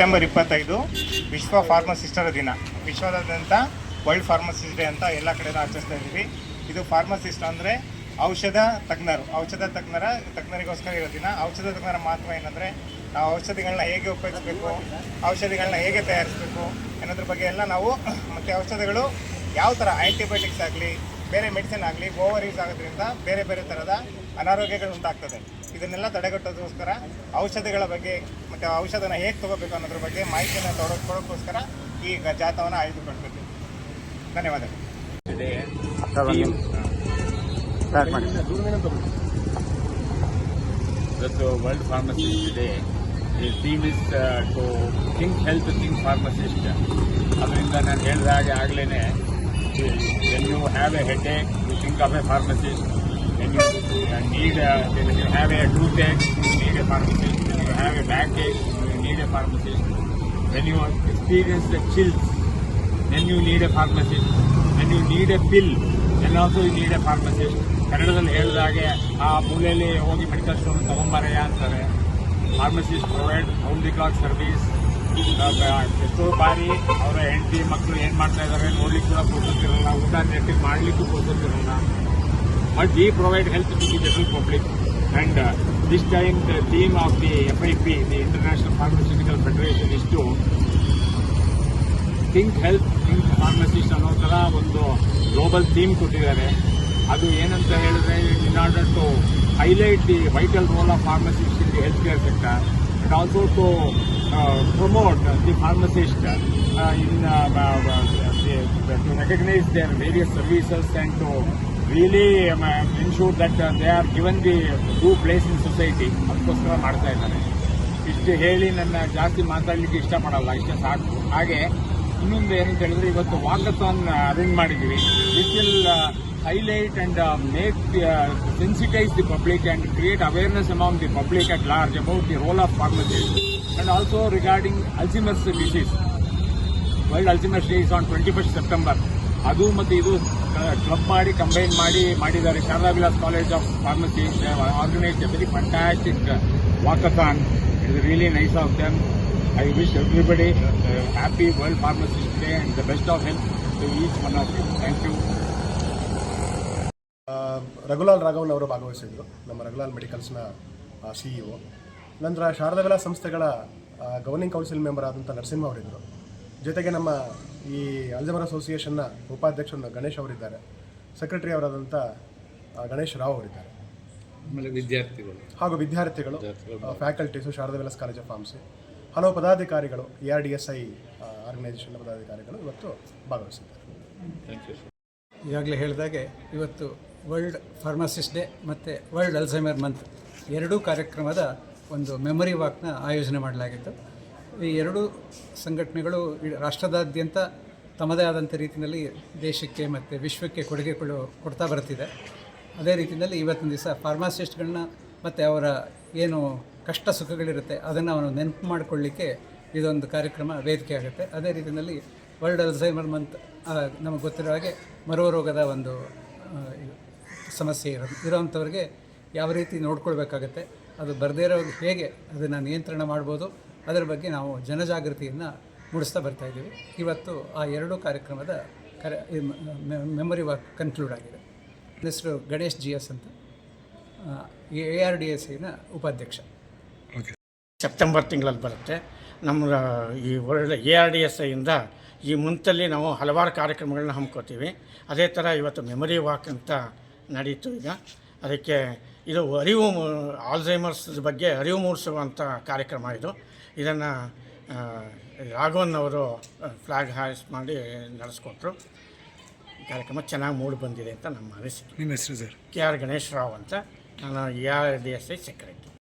September ಇಪ್ಪತ್ತೈದು ವಿಶ್ವ ಫಾರ್ಮಸಿಸ್ಟರ ದಿನ. ವಿಶ್ವದಾದ್ಯಂತ ವರ್ಲ್ಡ್ ಫಾರ್ಮಸಿಸ್ಟ್ ಡೇ ಅಂತ ಎಲ್ಲ ಕಡೆ ಆಚರಿಸ್ತಾ ಇದ್ದೀವಿ. ಇದು ಫಾರ್ಮಸಿಸ್ಟ್ ಅಂದರೆ ಔಷಧ ತಜ್ಞರು. ಔಷಧ ತಜ್ಞರ, ತಜ್ಞರಿಗೋಸ್ಕರ ಇರೋ ದಿನ. ಔಷಧ ತಜ್ಞರ ಮಹತ್ವ ಏನಂದರೆ ನಾವು ಔಷಧಿಗಳನ್ನ ಹೇಗೆ ಉಪಯೋಗಿಸ್ಬೇಕು, ಔಷಧಿಗಳನ್ನ ಹೇಗೆ ತಯಾರಿಸಬೇಕು ಅನ್ನೋದ್ರ ಬಗ್ಗೆ ಎಲ್ಲ ನಾವು ಮತ್ತು ಔಷಧಗಳು ಯಾವ ಥರ ಆ್ಯಂಟಿಬಯೋಟಿಕ್ಸ್ ಆಗಲಿ ಬೇರೆ ಮೆಡಿಸಿನ್ ಆಗಲಿ ಓವರ್ ಯೂಸ್ ಆಗೋದ್ರಿಂದ ಬೇರೆ ಬೇರೆ ಥರದ ಅನಾರೋಗ್ಯಗಳು ಉಂಟಾಗ್ತದೆ. ಇದನ್ನೆಲ್ಲ ತಡೆಗಟ್ಟೋದಕ್ಕೋಸ್ಕರ ಔಷಧಿಗಳ ಬಗ್ಗೆ ಮತ್ತು ಔಷಧನ ಹೇಗೆ ತೊಗೋಬೇಕು ಅನ್ನೋದ್ರ ಬಗ್ಗೆ ಮಾಹಿತಿಯನ್ನು ತೊಡಕೊಡೋಕ್ಕೋಸ್ಕರ ಈ ಜಾಥವನ್ನು ಆಯ್ದುಕೊಳ್ತೀವಿ ಧನ್ಯವಾದಗಳು. today. Team, That's the World Pharmacist to The health think pharmacist. ಅದರಿಂದ ನಾನು ಹೇಳಿದ ಹಾಗೆ ಆಗಲೇ have a headache you think of a pharmacist when you need when you have a toothache you need a pharmacist when you have a backache you need a pharmacist when you experience the chills then you need a pharmacist. When you need a pill, then also you need a pharmacist. ಕನ್ನಡದಲ್ಲಿ ಹೇಳಿದಾಗೆ ಆ ಮೂಲೆಯಲ್ಲಿ ಹೋಗಿ medical store ತಗೊಂಬಾರಯ್ಯ ಅಂತಾರೆ. Pharmacist provide the service ಎಷ್ಟೋ ಬಾರಿ ಅವರ ಹೆಂಡತಿ ಮಕ್ಕಳು ಏನು ಮಾಡ್ತಾ ಇದ್ದಾರೆ ನೋಡ್ಲಿಕ್ಕೆ ಕೂಡ ಪೋಷಿಸಿರಲ್ಲ ಊಟ ನೆಟ್ಟಿ ಮಾಡಲಿಕ್ಕೂ ಪೋಷಿಸಿರಲ್ಲ but we provide health to the general public and this time the theme of the F I P the international pharmaceutical federation ಇಷ್ಟು ಥಿಂಕ್ ಹೆಲ್ತ್ ಥಿಂಕ್ ಫಾರ್ಮಸಿಸ್ಟ್ ಅನ್ನೋ ಥರ ಒಂದು ಗ್ಲೋಬಲ್ ಥೀಮ್ ಕೊಟ್ಟಿದ್ದಾರೆ. ಅದು ಏನಂತ ಹೇಳಿದ್ರೆ in order to highlight the vital role of pharmacist in the health care sector and also to promote the pharmacist in to recognize their various services and to really um, ensure that uh, they are given the due place in society. ಅದಕ್ಕೋಸ್ಕರ ಮಾಡ್ತಾ ಇದ್ದಾರೆ. ಇಷ್ಟು ಹೇಳಿ ನನ್ನ ಜಾಸ್ತಿ ಮಾತಾಡ್ಲಿಕ್ಕೆ ಇಷ್ಟಪಡಲ್ಲ ಇಷ್ಟ ಸಾಕು. ಹಾಗೆ ಇನ್ನೊಂದು ಏನಂತ ಹೇಳಿದ್ರೆ ಇವತ್ತು ವಾಕಥಾನ್ ಅರೇಂಜ್ ಮಾಡಿದ್ದೀವಿ. This will highlight and make sensitise the public and create awareness among the public at large about the role of pharmacist and also regarding Alzheimer's disease. World Alzheimer's day is on twenty first September ಅದು ಮತ್ತು ಇದು club ಮಾಡಿ combine ಮಾಡಿ ಮಾಡಿದ್ದಾರೆ. Sharada Vilas college of pharmacy organise very fantastic walkathon it is really nice of them I wish everybody happy world pharmacist day and the best of health to each one of you thank you ರಘುಲಾಲ್ Raghavan ಅವರು ಭಾಗವಹಿಸಿದ್ರು. ನಮ್ಮ ರಘುಲಾಲ್ ಮೆಡಿಕಲ್ಸ್ನ CEO ನಂತರ ಶಾರದಾ ವಿಲಾಸ್ ಸಂಸ್ಥೆಗಳ governing council member ಆದಂಥ ನರಸಿಂಹ ಅವರಿದ್ದರು. ಜೊತೆಗೆ ನಮ್ಮ ಈ ಅಲ್ಜಮರ್ ಅಸೋಸಿಯೇಷನ್ನ ಉಪಾಧ್ಯಕ್ಷರು ಗಣೇಶ್ ಅವರಿದ್ದಾರೆ. ಸೆಕ್ರೆಟರಿ ಅವರಾದಂಥ ಗಣೇಶ್ ರಾವ್ ಅವರಿದ್ದಾರೆ. ಆಮೇಲೆ ವಿದ್ಯಾರ್ಥಿಗಳು. ಹಾಗೂ ವಿದ್ಯಾರ್ಥಿಗಳು faculties Sharada Vilas college of pharmacy ಹಲವು ಪದಾಧಿಕಾರಿಗಳು A R D S I organisation ಪದಾಧಿಕಾರಿಗಳು ಇವತ್ತು ಭಾಗವಹಿಸಿದ್ದಾರೆ. ಥ್ಯಾಂಕ್ ಯು ಈಗಾಗಲೇ ಹೇಳಿದಾಗೆ ಇವತ್ತು ವರ್ಲ್ಡ್ ಫಾರ್ಮಸಿಸ್ಟ್ ಡೇ ಮತ್ತು ವರ್ಲ್ಡ್ ಅಲ್ಝೈಮರ್ ಮಂತ್ ಎರಡೂ ಕಾರ್ಯಕ್ರಮದ ಒಂದು ಮೆಮೊರಿ ವಾಕ್ನ ಆಯೋಜನೆ ಮಾಡಲಾಗಿತ್ತು. ಈ ಎರಡೂ ಸಂಘಟನೆಗಳು ರಾಷ್ಟ್ರದಾದ್ಯಂತ ತಮ್ಮದೇ ಆದಂಥ ರೀತಿಯಲ್ಲಿ ದೇಶಕ್ಕೆ ಮತ್ತು ವಿಶ್ವಕ್ಕೆ ಕೊಡುಗೆ ಕೊಡು, ಕೊಡ್ತಾ ಬರ್ತಿದೆ ಅದೇ ರೀತಿಯಲ್ಲಿ ಇವತ್ತಿನ ದಿವಸ ಫಾರ್ಮಾಸಿಸ್ಟ್ಗಳನ್ನ ಮತ್ತು ಅವರ ಏನು ಕಷ್ಟ ಸುಖಗಳಿರುತ್ತೆ ಅದನ್ನು ಅವನು ನೆನಪು ಮಾಡಿಕೊಳ್ಳಿಕ್ಕೆ ಇದೊಂದು ಕಾರ್ಯಕ್ರಮ ವೇದಿಕೆ ಆಗುತ್ತೆ. ಅದೇ ರೀತಿಯಲ್ಲಿ ವರ್ಲ್ಡ್ ಅಲ್ಝೈಮರ್ ಮಂತ್ ನಮಗೆ ಗೊತ್ತಿರೋ ಹಾಗೆ ಮರೋರೋಗದ ಒಂದು ಸಮಸ್ಯೆ ಇರೋ ಇರೋವಂಥವ್ರಿಗೆ ಯಾವ ರೀತಿ ನೋಡ್ಕೊಳ್ಬೇಕಾಗತ್ತೆ. ಅದು ಬರದೇ ಇರೋ ಹೇಗೆ ಅದನ್ನು ನಿಯಂತ್ರಣ ಮಾಡ್ಬೋದು, ಅದರ ಬಗ್ಗೆ ನಾವು ಜನಜಾಗೃತಿಯನ್ನು ಮೂಡಿಸ್ತಾ ಬರ್ತಾ ಇದ್ದೀವಿ. ಇವತ್ತು ಆ ಎರಡೂ ಕಾರ್ಯಕ್ರಮದ ಕರೆ ಮೆಮೊರಿ ವಾಕ್ ಕನ್ಕ್ಲೂಡ್ ಆಗಿದೆ. ಹೆಸರು ಗಣೇಶ್ ಜಿ ಎಸ್ ಅಂತ ಎ ಆರ್ ಡಿ ಎಸ್ ಐನ ಉಪಾಧ್ಯಕ್ಷ. ಸೆಪ್ಟೆಂಬರ್ ತಿಂಗಳಲ್ಲಿ ಬರುತ್ತೆ. ನಮ್ಮ, ಈ world A R D S ಐಯಿಂದ ಈ ಮುಂತಲ್ಲಿ ನಾವು ಹಲವಾರು ಕಾರ್ಯಕ್ರಮಗಳನ್ನ ಹಮ್ಮಿಕೋತೀವಿ ಅದೇ ಥರ ಇವತ್ತು ಮೆಮೊರಿ ವಾಕ್ ಅಂತ ನಡೀತು ಈಗ. ಅದಕ್ಕೆ ಇದು ಅರಿವು ಆಲ್ಝೈಮರ್ಸ್ ಬಗ್ಗೆ ಅರಿವು ಮೂಡಿಸುವಂಥ ಕಾರ್ಯಕ್ರಮ ಇದು. ಇದನ್ನು ರಾಘವನ್ ಅವರು ಫ್ಲಾಗ್ ಹಾಯ್ಸ್ ಮಾಡಿ ನಡೆಸ್ಕೊಟ್ರು. ಕಾರ್ಯಕ್ರಮ ಚೆನ್ನಾಗಿ ಮೂಡಿ ಬಂದಿದೆ ಅಂತ ನಮ್ಮ ಅನಿಸಿಕೆ. ನಿಮ್ಮ ಹೆಸರು sir? K R Ganesh Rao ಅಂತ. ನಾನು A R D S I secretary.